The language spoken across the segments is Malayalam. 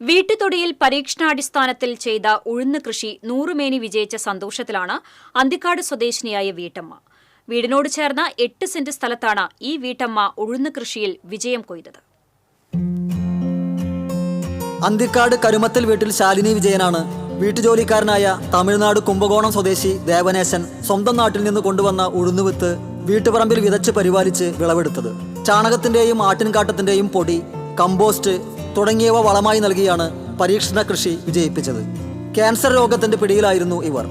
വീട്ടുതൊടിയിൽ പരീക്ഷണാടിസ്ഥാനത്തിൽ ചെയ്ത ഉഴുന്ന് കൃഷി നൂറുമേനി വിജയിച്ച സന്തോഷത്തിലാണ് അന്തിക്കാട് സ്വദേശിനിയായ വീട്ടമ്മ. വീടിനോട് ചേർന്ന എട്ട് സെന്റ് സ്ഥലത്താണ് ഈ വീട്ടമ്മ ഉഴുന്ന് കൃഷിയിൽ വിജയം കൊയ്തത്. അന്തിക്കാട് കരുമത്തൽ വീട്ടിൽ ശാലിനി വിജയനാണ്. വീട്ടുജോലിക്കാരനായ തമിഴ്നാട് കുംഭകോണം സ്വദേശി ദേവനേശൻ സ്വന്തം നാട്ടിൽ നിന്ന് കൊണ്ടുവന്ന ഉഴുന്നുവിത്ത് വീട്ടുപറമ്പിൽ വിതച്ച് പരിപാലിച്ച് വിളവെടുത്തത്. ചാണകത്തിന്റെയും ആട്ടിൻകാട്ടത്തിന്റെയും പൊടി കമ്പോസ്റ്റ് തുടങ്ങിയവ വളമായി നൽകിയാണ് പരീക്ഷണ കൃഷി വിജയിപ്പിച്ചത്. ക്യാൻസർ രോഗത്തിന്റെ പിടിയിലായിരുന്നു ഇവർ.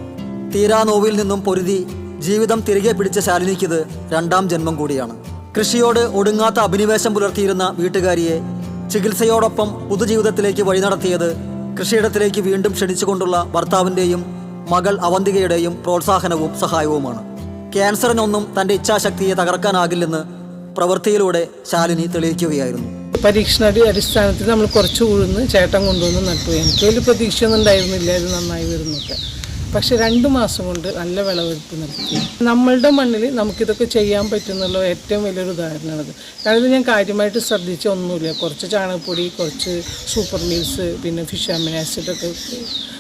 തീരാ നോവിൽ നിന്നും പൊരുതി ജീവിതം തിരികെ പിടിച്ച ശാലിനിക്കിത് രണ്ടാം ജന്മം കൂടിയാണ്. കൃഷിയോട് ഒടുങ്ങാത്ത അഭിനിവേശം പുലർത്തിയിരുന്ന വീട്ടുകാരിയെ ചികിത്സയോടൊപ്പം പുതുജീവിതത്തിലേക്ക് വഴി നടത്തിയത് കൃഷിയിടത്തിലേക്ക് വീണ്ടും ക്ഷണിച്ചുകൊണ്ടുള്ള ഭർത്താവിന്റെയും മകൾ അവന്തികയുടെയും പ്രോത്സാഹനവും സഹായവുമാണ്. ക്യാൻസറിനൊന്നും തന്റെ ഇച്ഛാശക്തിയെ തകർക്കാനാകില്ലെന്ന് പ്രവൃത്തിയിലൂടെ ശാലിനി തെളിയിക്കുകയായിരുന്നു. പരീക്ഷണ അടിസ്ഥാനത്തിൽ നമ്മൾ കുറച്ച് ഉഴുന്ന് ചേട്ടൻ കൊണ്ടുവന്ന് നട്ടു. എനിക്ക് വലിയ പ്രതീക്ഷയൊന്നും ഉണ്ടായിരുന്നില്ല ഇത് നന്നായി വരുന്നൊക്കെ. പക്ഷെ രണ്ട് മാസം കൊണ്ട് നല്ല വിളവെടുപ്പ് നടത്തി. നമ്മളുടെ മണ്ണിൽ നമുക്കിതൊക്കെ ചെയ്യാൻ പറ്റുന്നുള്ള ഏറ്റവും വലിയൊരു ഉദാഹരണമാണത്. കാരണം ഞാൻ കാര്യമായിട്ട് ശ്രദ്ധിച്ച ഒന്നുമില്ല. കുറച്ച് ചാണകപ്പൊടി കുറച്ച് സൂപ്പർ മീൽസ് പിന്നെ ഫിഷ് ഏഹ്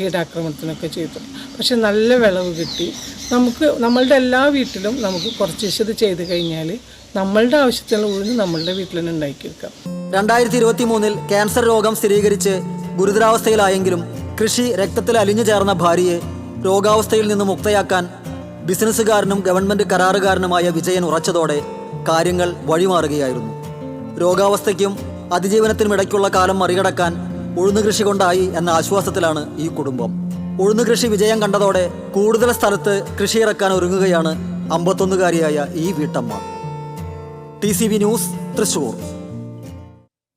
കീടാക്രമണത്തിനൊക്കെ ചെയ്തു. പക്ഷെ നല്ല വിളവ് കിട്ടി. നമുക്ക് നമ്മളുടെ എല്ലാ വീട്ടിലും നമുക്ക് കുറച്ച് ഇത് ചെയ്ത് കഴിഞ്ഞാൽ നമ്മളുടെ ആവശ്യത്തിനുള്ള ഉഴുന്ന് നമ്മളുടെ വീട്ടിൽ തന്നെ ഉണ്ടാക്കിയെടുക്കാം രണ്ടായിരത്തി ഇരുപത്തി മൂന്നിൽ ക്യാൻസർ രോഗം സ്ഥിരീകരിച്ച് ഗുരുതരാവസ്ഥയിലായെങ്കിലും കൃഷി രക്തത്തിൽ അലിഞ്ഞു ചേർന്ന ഭാര്യയെ രോഗാവസ്ഥയിൽ നിന്ന് മുക്തയാക്കാൻ ബിസിനസ്സുകാരനും ഗവൺമെന്റ് കരാറുകാരനുമായ വിജയൻ ഉറച്ചതോടെ കാര്യങ്ങൾ വഴിമാറുകയായിരുന്നു. രോഗാവസ്ഥയ്ക്കും അതിജീവനത്തിനും ഇടയ്ക്കുള്ള കാലം മറികടക്കാൻ ഉഴുന്നു കൃഷി കൊണ്ടായി എന്ന ആശ്വാസത്തിലാണ് ഈ കുടുംബം. ഉഴുന്നു കൃഷി വിജയം കണ്ടതോടെ കൂടുതൽ സ്ഥലത്ത് കൃഷിയിറക്കാൻ ഒരുങ്ങുകയാണ് അമ്പത്തൊന്നുകാരിയായ ഈ വീട്ടമ്മ. T C news Thrissur.